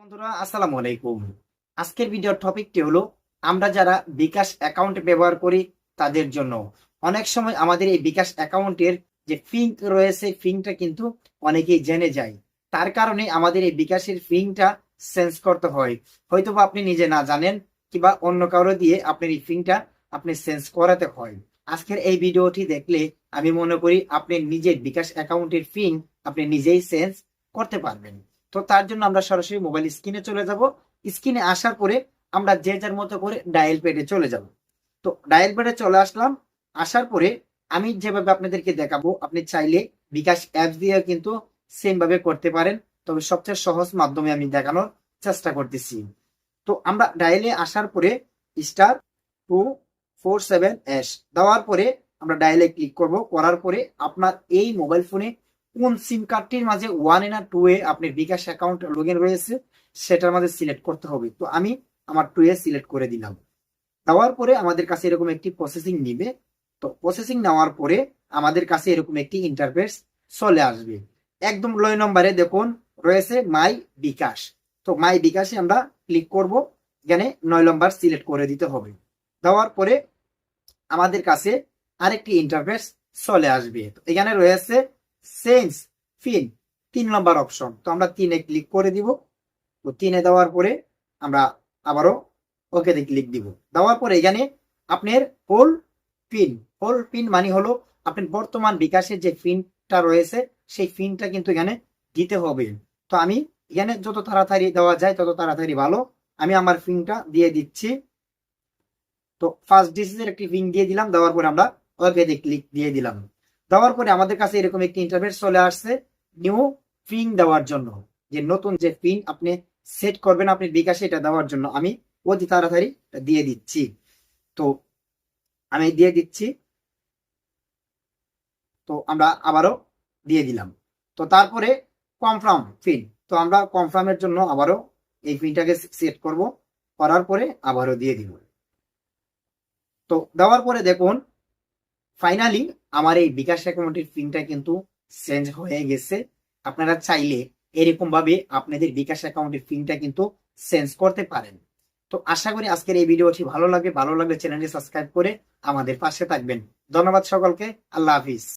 বন্ধুরা, আসসালামু আলাইকুম। আজকের ভিডিওর টপিকটি হলো, আমরা যারা বিকাশ অ্যাকাউন্ট ব্যবহার করি তাদের জন্য। অনেক সময় আমাদের এই বিকাশ অ্যাকাউন্টের যে ফিঙ্ক রয়েছে ফিঙ্কটা কিন্তু অনেকেই জেনে যায়। তার কারণে আমাদের এই বিকাশের ফিঙ্কটা চেঞ্জ করতে হয়। হয়তো বা আপনি নিজে না জানেন, কিংবা অন্য কারও দিয়ে আপনার এই ফিঙ্কটা আপনি চেঞ্জ করাতে হয়। আজকের এই ভিডিওটি দেখলে আমি মনে করি আপনি নিজের বিকাশ অ্যাকাউন্টের ফিঙ্ক আপনি নিজেই চেঞ্জ করতে পারবেন। তো তার জন্য আমরা সরাসরি মোবাইল স্ক্রিনে চলে যাব। স্ক্রিনে আসার পরে আমরা যে যার মতো করে ডায়াল প্যাডে চলে যাব। তো ডায়াল প্যাডে চলে আসলাম। আসার পরে আমি যেভাবে আপনাদেরকে দেখাবো, আপনি চাইলে বিকাশ অ্যাপস দিয়ে কিন্তু সেম ভাবে করতে পারেন। তবে সবচেয়ে সহজ মাধ্যমে আমি দেখানোর চেষ্টা করতেছি। তো আমরা ডায়ালে আসার পরে star two four seven S দেওয়ার পরে আমরা ডায়ালে ক্লিক করব। করার পরে আপনার এই মোবাইল ফোনে কোন সিম কার্ডটির মাঝে ওয়ান এ না টু এ আপনার বিকাশ অ্যাকাউন্ট লগ রয়েছে, সেটার মাঝে সিলেক্ট করতে হবে। তো আমি আমার টু এ সিলেক্ট করে দিলাম। দেওয়ার পরে আমাদের কাছে এরকম একটি প্রসেসিং নিবে। তো প্রসেসিং নেওয়ার পরে আমাদের কাছে এরকম একটি ইন্টারফেস চলে আসবে। একদম লয় নম্বরে দেখুন, রয়েছে মাই বিকাশ তো মাই বিকাশে আমরা ক্লিক করব, এখানে নয় নম্বর সিলেক্ট করে দিতে হবে। দেওয়ার পরে আমাদের কাছে আরেকটি ইন্টারফেস চলে আসবে। এখানে রয়েছে সেন্স ফিন তিন নম্বর অপশন। তো আমরা তিনে ক্লিক করে দিব। তো তিনে দেওয়ার পরে আমরা আবারও ওকেতে ক্লিক দিব। দেওয়ার পরে এখানে আপনার হোল পিন হোল পিন মানে হলো আপনার বর্তমান বিকাশের যে পিনটা রয়েছে, সেই পিনটা কিন্তু এখানে দিতে হবে। তো আমি এখানে যত তাড়াতাড়ি দেওয়া যায়, তত তাড়াতাড়ি ভালো। আমি আমার পিনটা দিয়ে দিচ্ছি। তো ফার্স্ট ডিসিজের একটি পিন দিয়ে দিলাম, দেওয়ার পরে আমরা ওকেতে ক্লিক দিয়ে দিলাম। দেওয়ার পরে আমাদের কাছে এরকম একটি ইন্টারভেট চলে আসছে নিউ পিন দেওয়ার জন্য। যে নতুন যে পিন আপনি সেট করবেন, আপনি বিকাশে এটা দেওয়ার জন্য। আমি অতি তাড়াতাড়ি দিয়ে দিচ্ছি। তো আমি দিয়ে দিচ্ছি। তো আমরা আবারও দিয়ে দিলাম। তো তারপরে কনফার্ম পিন তো আমরা কনফার্মের জন্য আবারও এই পিনটাকে সেট করব। করার পরে আবারও দিয়ে দিব। তো দেওয়ার পরে দেখুন ফাইনালি আমার এই বিকাশ অ্যাকাউন্টের পিনটা কিন্তু চেঞ্জ হয়ে গেছে। আপনারা চাইলে এরকম ভাবে আপনাদের বিকাশ অ্যাকাউন্টের পিনটা কিন্তু চেঞ্জ করতে পারেন। তো আশা করি আজকের এই ভিডিওটি ভালো লাগে ভালো লাগলে চ্যানেলটি সাবস্ক্রাইব করে আমাদের পাশে থাকবেন। ধন্যবাদ সকলকে। আল্লাহ হাফিজ।